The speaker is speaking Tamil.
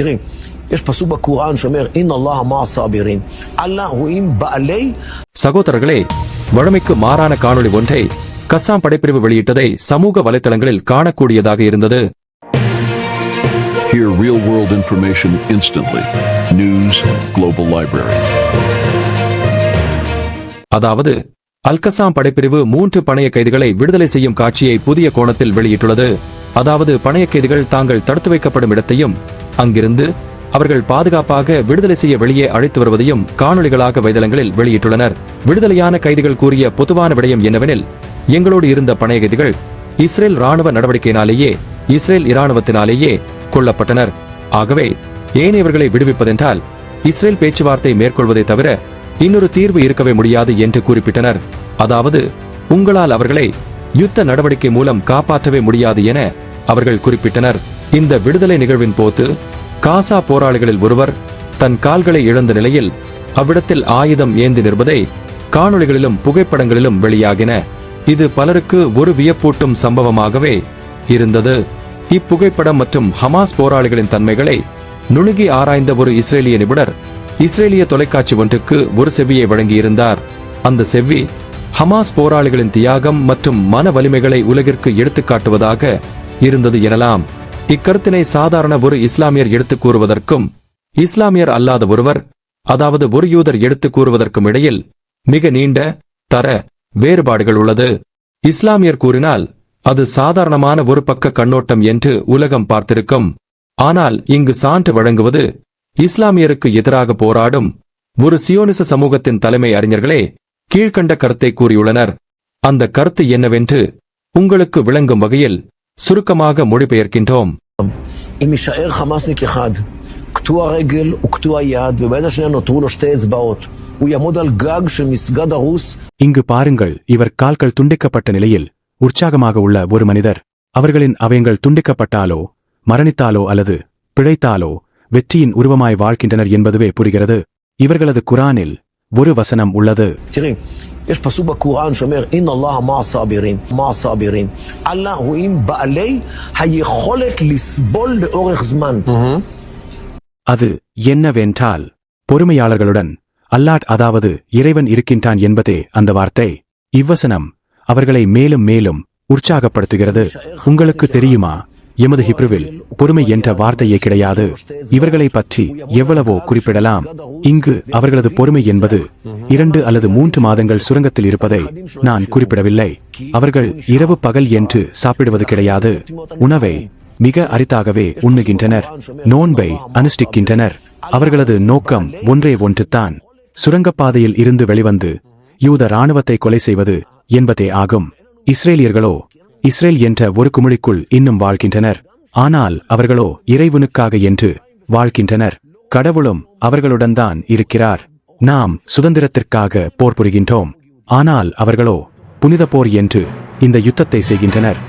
תראי, יש פסוק בקוראן שאומר, אין אללה מע הסאבירין. אללה הוא עם בעלי சகோதரர்களே வழமைக்கு மாறான காணொளி ஒன்றை கஸ்ஸாம் படைப்பிரிவு வெளியிட்டதை சமூக வலைத்தளங்களில் காணக்கூடியதாக இருந்தது Hear real world information instantly. News Global Library. அதாவது அல்கசாம் படைப்பிரிவு மூன்று பணைய கைதிகளை விடுதலை செய்யும் காட்சியை புதிய கோணத்தில் வெளியிட்டுள்ளது அதாவது பணைய கைதிகள் தாங்கள் தடுத்து வைக்கப்படும் இடத்தையும் அங்கிருந்து அவர்கள் பாதுகாப்பாக விடுதலை செய்ய வெளியே அழைத்து வருவதையும் காணொளிகளாக வைதளங்களில் வெளியிட்டுள்ளனர். விடுதலையான கைதிகள் கூறிய பொதுவான விடயம் என்னவெனில் எங்களோடு இருந்த பணைய கைதிகள் இஸ்ரேல் ராணுவ நடவடிக்கையினாலேயே இஸ்ரேல் இராணுவத்தினாலேயே கொல்லப்பட்டனர். ஆகவே ஏனையவர்களை விடுவிப்பதென்றால் இஸ்ரேல் பேச்சுவார்த்தை மேற்கொள்வதை தவிர இன்னொரு தீர்வு இருக்கவே முடியாது என்று குறிப்பிட்டனர். அதாவது உங்களால் அவர்களை யுத்த நடவடிக்கை மூலம் காப்பாற்றவே முடியாது என அவர்கள் குறிப்பிட்டனர். இந்த விடுதலை நிகழ்வின் போது காசா போராளிகளில் ஒருவர் தன் கால்களை இழந்த நிலையில் அவ்விடத்தில் ஆயுதம் ஏந்தி நிற்பதை காணொளிகளிலும் புகைப்படங்களிலும் வெளியாகின. இது பலருக்கு ஒரு வியப்பூட்டும் சம்பவமாகவே இருந்தது. இப்புகைப்படம் மற்றும் ஹமாஸ் போராளிகளின் தன்மைகளை நுணுகி ஆராய்ந்த ஒரு இஸ்ரேலிய நிபுணர் இஸ்ரேலிய தொலைக்காட்சி ஒன்றுக்கு ஒரு செவ்வியை வழங்கியிருந்தார். அந்த செவ்வி ஹமாஸ் போராளிகளின் தியாகம் மற்றும் மன வலிமைகளை உலகிற்கு எடுத்துக்காட்டுவதாக இருந்தது எனலாம். இக்கருத்தினை சாதாரண ஒரு இஸ்லாமியர் எடுத்துக் கூறுவதற்கும் இஸ்லாமியர் அல்லாத ஒருவர் அதாவது ஒரு யூதர் எடுத்துக் கூறுவதற்கும் இடையில் மிக நீண்ட தர வேறுபாடுகள் உள்ளது. இஸ்லாமியர் கூறினால் அது சாதாரணமான ஒரு பக்க கண்ணோட்டம் என்று உலகம் பார்த்திருக்கும். ஆனால் இங்கு சான்று வழங்குவது இஸ்லாமியருக்கு எதிராக போராடும் ஒரு சியோனிச சமூகத்தின் தலைமை அறிஞர்களே கீழ்க்கண்ட கருத்தை கூறியுள்ளனர். அந்த கருத்து என்னவென்று உங்களுக்கு விளங்கும் வகையில் சுருக்கமாக மொழிபெயர்க்கின்றோம் אם יישאר חמאסניק אחד, קטוע רגל וקטוע יד, וביד השנייה נותרו לו שתי אצבעות, הוא יעמוד על גג של מסגד הרוס இங்கு பாருங்கள் இவர் கால்கள் துண்டிக்கப்பட்ட நிலையில் உற்சாகமாக உள்ள ஒரு மனிதர் அவர்களின் அவயங்கள் துண்டிக்கப்பட்டாலோ மரணித்தாலோ அல்லது பிழைத்தாலோ வெற்றியின் உருவமாய் வாழ்கின்றனர் என்பதுவே புரிகிறது இவர்களது குரானில் ஒரு வசனம் உள்ளது תראי, יש פסוק בקוראן שאומר, אין אללה מע הסאבירין, מע הסאבירין. אללה הוא עם בעלי היכולת לסבול לאורך זמן. அது என்னவென்றால் பொறுமையாளர்களுடன் அல்லாட் அதாவது இறைவன் இருக்கின்றான் என்பதே அந்த வார்த்தை இவ்வசனம் அவர்களை மேலும் மேலும் உற்சாகப்படுத்துகிறது உங்களுக்கு தெரியுமா எமது ஹிப்ருவில் பொறுமை என்ற வார்த்தையே கிடையாது. இவர்களை பற்றி எவ்வளவோ குறிப்பிடலாம். இங்கு அவர்களது பொறுமை என்பது இரண்டு அல்லது மூன்று மாதங்கள் சுரங்கத்தில் இருப்பதை நான் குறிப்பிடவில்லை. அவர்கள் இரவு பகல் என்று சாப்பிடுவது கிடையாது. உணவை மிக அரிதாகவே உண்ணுகின்றனர். நோன்பை அனுஷ்டிக்கின்றனர். அவர்களது நோக்கம் ஒன்றே ஒன்றுதான். சுரங்கப்பாதையில் இருந்து வெளிவந்து யூத ராணுவத்தை கொலை செய்வது என்பதே ஆகும். இஸ்ரேலியர்களோ இஸ்ரேல் என்ற ஒரு குமிழிக்குள் இன்னும் வாழ்கின்றனர். ஆனால் அவர்களோ இறைவனுக்காக என்று வாழ்கின்றனர். கடவுளும் அவர்களுடன் தான் இருக்கிறார். நாம் சுதந்திரத்திற்காக போர் புரிகின்றோம். ஆனால் அவர்களோ புனித போர் என்று இந்த யுத்தத்தை செய்கின்றனர்.